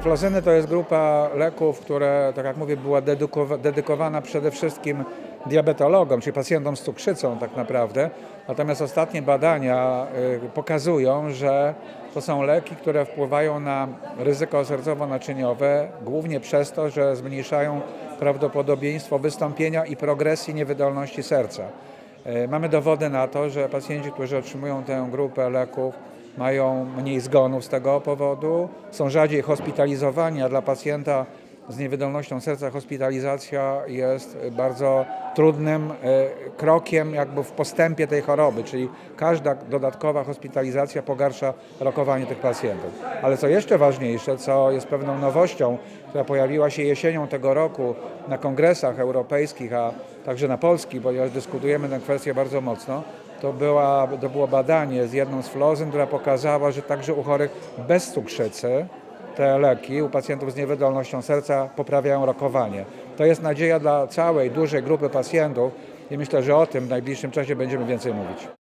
Flozyny to jest grupa leków, które, tak jak mówię, była dedykowa- dedykowana przede wszystkim diabetologom, czyli pacjentom z cukrzycą tak naprawdę. Natomiast ostatnie badania y, pokazują, że to są leki, które wpływają na ryzyko sercowo-naczyniowe, głównie przez to, że zmniejszają prawdopodobieństwo wystąpienia i progresji niewydolności serca. E, Mamy dowody na to, że pacjenci, którzy otrzymują tę grupę leków, mają mniej zgonów z tego powodu, są rzadziej hospitalizowani, a dla pacjenta z niewydolnością serca hospitalizacja jest bardzo trudnym e, krokiem jakby w postępie tej choroby, czyli każda dodatkowa hospitalizacja pogarsza rokowanie tych pacjentów. Ale co jeszcze ważniejsze, co jest pewną nowością, która pojawiła się jesienią tego roku na kongresach europejskich, a także na polskich, ponieważ dyskutujemy tę kwestię bardzo mocno, to, była, to było badanie z jedną z flozyn, która pokazała, że także u chorych bez cukrzycy te leki u pacjentów z niewydolnością serca poprawiają rokowanie. To jest nadzieja dla całej dużej grupy pacjentów i myślę, że o tym w najbliższym czasie będziemy więcej mówić.